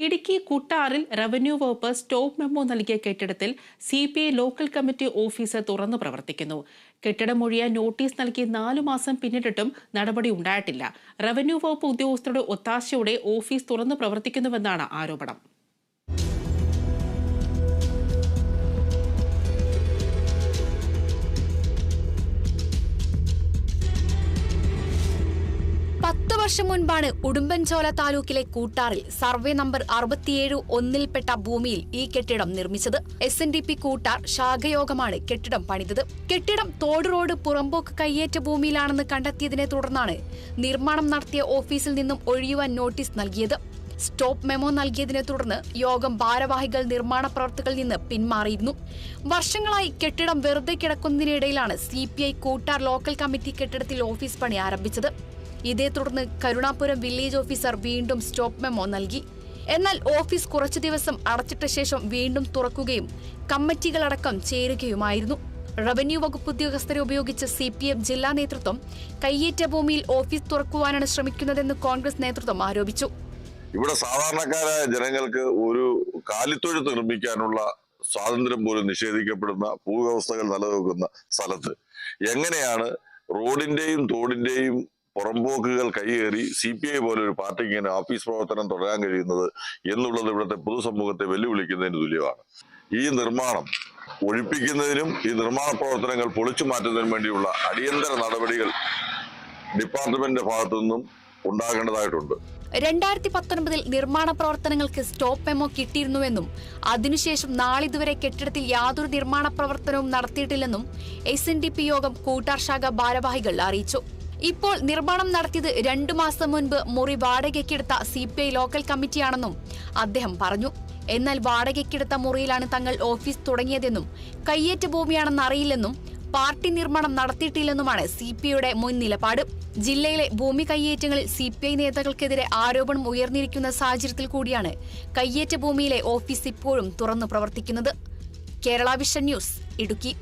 ഇടുക്കി കുട്ടാറിൽ റവന്യൂ വകുപ്പ് stop memo നൽകിയ കെട്ടിടത്തിൽ C P I local committee office തുറന്നു പ്രവർത്തിക്കുന്നു. കെട്ടിടം ഒഴിയാൻ നോട്ടീസ് നൽകി നാലു മാസം പിന്നിട്ടിട്ടും നടപടി ഉണ്ടായിട്ടില്ല. റവന്യൂ വകുപ്പ് ഉദ്യോഗസ്ഥരുടെ ഒത്താശയോടെ ഓഫീസ് തുറന്നു പ്രവർത്തിക്കുന്നുവെന്നാണ് ആരോപണം. പത്ത് വർഷം മുൻപാണ് ഉടുമ്പൻചോല താലൂക്കിലെ കൂട്ടാറിൽ സർവേ നമ്പർ അറുപത്തിയേഴ് ഒന്നിൽപ്പെട്ട ഭൂമിയിൽ ഈ കെട്ടിടം നിർമ്മിച്ചത്. S N D P Koottar ശാഖയോഗമാണ് കെട്ടിടം പണിതത്. കെട്ടിടം തോട് റോഡ് പുറമ്പോക്ക് കയ്യേറ്റ ഭൂമിയിലാണെന്ന് കണ്ടെത്തിയതിനെ തുടർന്നാണ് നിർമ്മാണം നടത്തിയ ഓഫീസിൽ നിന്നും ഒഴിയുവാൻ നോട്ടീസ് നൽകിയത്. സ്റ്റോപ്പ് മെമോ നൽകിയതിനെ തുടർന്ന് യോഗം ഭാരവാഹികൾ നിർമ്മാണ പ്രവർത്തികളിൽ നിന്ന് പിന്മാറിയിരുന്നു. വർഷങ്ങളായി കെട്ടിടം വെറുതെ കിടക്കുന്നതിനിടയിലാണ് C P I Koottar local committee കെട്ടിടത്തിൽ ഓഫീസ് പണി ആരംഭിച്ചത്. ഇതേ തുടർന്ന് കരുണാപുരം വില്ലേജ് ഓഫീസർ വീണ്ടും സ്റ്റോപ്പ് മെമ്മോ നൽകി. എന്നാൽ ഓഫീസ് കുറച്ചു ദിവസം അടച്ചിട്ട ശേഷം വീണ്ടും തുറക്കുകയും കമ്മിറ്റികളടക്കം ചേരുകയുമായിരുന്നു. റവന്യൂ വകുപ്പ് ഉദ്യോഗസ്ഥരെ ഉപയോഗിച്ച് സി പി എം ജില്ലാ നേതൃത്വം കയ്യേറ്റ ഭൂമിയിൽ ഓഫീസ് തുറക്കുവാനാണ് ശ്രമിക്കുന്നതെന്ന് കോൺഗ്രസ് നേതൃത്വം ആരോപിച്ചു. ഇവിടെ സാധാരണക്കാരായ ജനങ്ങൾക്ക് ഒരു കാലിത്തൊഴുത്ത് നിർമ്മിക്കാനുള്ള സ്വാതന്ത്ര്യം പോലും നിഷേധിക്കപ്പെടുന്ന ഭൂവ്യവസ്ഥകൾ നിലനിൽക്കുന്ന സ്ഥലത്ത് എങ്ങനെയാണ് റോഡിന്റെയും തോടിന്റെയും പുറമ്പോക്കുകൾ കൈയേറി സി പി ഐ പോലെ ഒരു പാർട്ടിക്ക് ഇങ്ങനെ ഓഫീസ് പ്രവർത്തനം തുടരാൻ കഴിയുന്നത് എന്നുള്ളത് ഇവിടുത്തെ പൊതുസമൂഹത്തെ വെല്ലുവിളിക്കുന്നതിന് തുല്യമാണ്. ഈ നിർമ്മാണം ഒഴിപ്പിക്കുന്നതിനും ഈ നിർമ്മാണ പ്രവർത്തനങ്ങൾ പൊളിച്ചു മാറ്റുന്നതിനും വേണ്ടിയുള്ള അടിയന്തര നടപടികൾ ഡിപ്പാർട്ട്മെന്റിന്റെ ഭാഗത്തു നിന്നും ഉണ്ടാകേണ്ടതായിട്ടുണ്ട്. രണ്ടായിരത്തി പത്തൊൻപതിൽ നിർമ്മാണ പ്രവർത്തനങ്ങൾക്ക് സ്റ്റോപ്പ് മെമ്മോ കിട്ടിയിരുന്നുവെന്നും അതിനുശേഷം നാളിതുവരെ കെട്ടിടത്തിൽ യാതൊരു നിർമ്മാണ പ്രവർത്തനവും നടത്തിയിട്ടില്ലെന്നും എസ് യോഗം കൂട്ടാർ ശാഖ ഭാരവാഹികൾ അറിയിച്ചു. ഇപ്പോൾ നിർമ്മാണം നടത്തിയത് രണ്ടു മാസം മുൻപ് മുറി വാടകയ്ക്കെടുത്ത സി പി ഐ ലോക്കൽ കമ്മിറ്റിയാണെന്നും അദ്ദേഹം പറഞ്ഞു. എന്നാൽ വാടകയ്ക്കെടുത്ത മുറിയിലാണ് തങ്ങൾ ഓഫീസ് തുടങ്ങിയതെന്നും കയ്യേറ്റ ഭൂമിയാണെന്ന് അറിയില്ലെന്നും പാർട്ടി നിർമ്മാണം നടത്തിയിട്ടില്ലെന്നുമാണ് സി പി ഐയുടെ മുൻ നിലപാട്. ജില്ലയിലെ ഭൂമി കയ്യേറ്റങ്ങളിൽ സി പി ഐ നേതാക്കൾക്കെതിരെ ആരോപണം ഉയർന്നിരിക്കുന്ന സാഹചര്യത്തിൽ കൂടിയാണ് കയ്യേറ്റ ഭൂമിയിലെ ഓഫീസ് ഇപ്പോഴും തുറന്നു പ്രവർത്തിക്കുന്നത്. Kerala vision news Idukki.